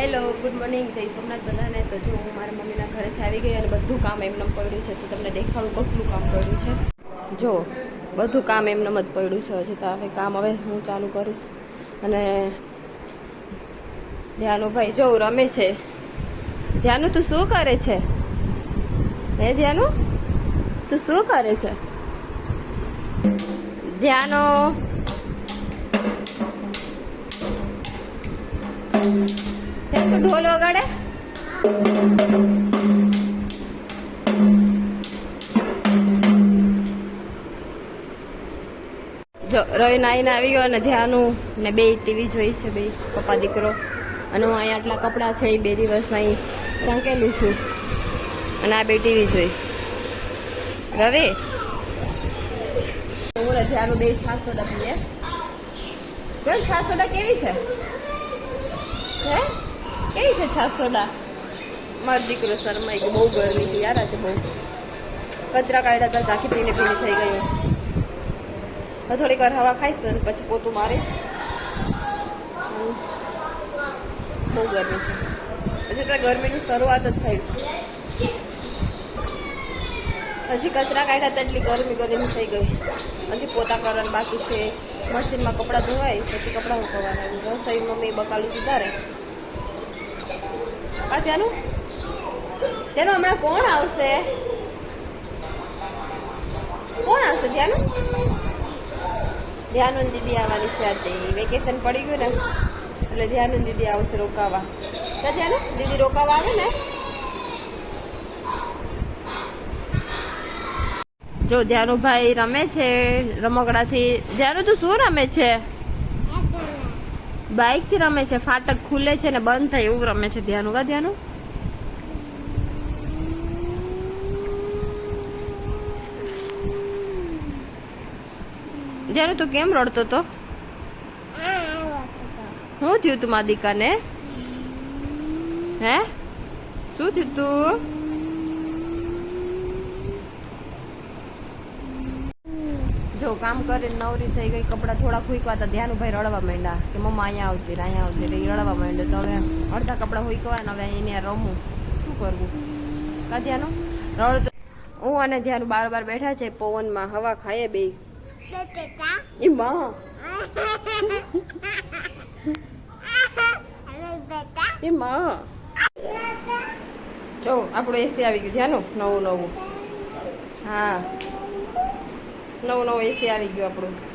Hello, good morning, જય સોમનાથ બધાને. તો જો હું મારા મમ્મીના ઘરેથી આવી ગઈ અને બધું કામ એમને પડ્યું છે, તો તમને દેખાડું કેટલું કામ પડ્યું છે. જો, બધું કામ એમને જ પડ્યું છે હજી તો. હવે કામ હવે હું ચાલુ કરીશ. અને ધ્યાનુભાઈ જો, રમે છે. ધ્યાનુ, તું શું કરે છે? હે, ધ્યાનુ? તું શું કરે છે? ધ્યાનો. કેમ તું ઢોલ વગાડે જો રવિ નાઈને આવી ગયો અને ધ્યાનું ને બે ટીવી જોઈ છે બે પપ્પા દીકરો. અને હું અહીંયા આટલા કપડાં છે એ બે દિવસ અહીં સંકેલું છું. અને આ બે ટીવી જોઈ. રવિ? હું ને ધ્યાનું બે છાસો સોડા પીએ કેમ છાસો સોડા કેવી છે? હે? કેવી છે છાસોડા મારો દીકરો શરમાઈ ગયો, બહુ ગરમી છે યાર આજે બહુ. કચરા કાઢ્યા હતા આખી પીને પીને થઈ ગઈ હવે થોડીક વાર હવા ખાઈશ અને પછી પોતું મારે. બહુ ગરમી છે. પછી તો ગરમીની શરૂઆત જ થઈ. હજી કચરા કાઢ્યા હતા એટલી ગરમી ગરમી થઈ ગઈ. હજી પોતા કરવાનું બાકી છે. મશીનમાં કપડાં ધોવાય, પછી કપડાં ઉકવાના રસોઈ મમ્મી બકાલું સુધારે આ ત્યાંનું? ત્યાંનું હમણાં કોણ આવશે? કોણ આવશે ત્યાંનું ધ્યાનંદ દીદી આવવાની છે આજે. વેકેશન પડી ગયું ને. એટલે ધ્યાનંદ દીદી આવશે રોકાવા. તો ધ્યાનું? દીદી રોકાવા આવે ને? જો ધ્યાનુભાઈ રમે છે, રમકડાથી. ધ્યાનુ તું શું રમે છે? બાઇકથી રમે છે, ફાટક ખુલે છે ને બંધ થાય એવું રમે છે. ધ્યાનું કા ધ્યાનુ ધ્યાનુ તું કેમ રડતો તો? શું થયું તું મારા દીકાને હે? શું થયું તું? કામ કરીને નવરી થઈ ગઈ કપડાં થોડા હુંકવા હતા ધ્યાનુભાઈ રડવા માંડ્યા કે મમ્મા અહીંયા આવતી ને અહીંયા આવતી રહી રડવા માંડ્યો. તો હવે અડધા કપડાં હુંકવા ને હવે એને રમું. શું કરવું? કા ધ્યાનું રડ હું અને ધ્યાન બાર બાર બેઠા છે પવનમાં હવા ખાઈએ બે એ માં. એ માં. જો આપણું એસી આવી ગયું. ધ્યાનું નવું નવું. હા. નવું નવું એસી આવી ગયું આપણું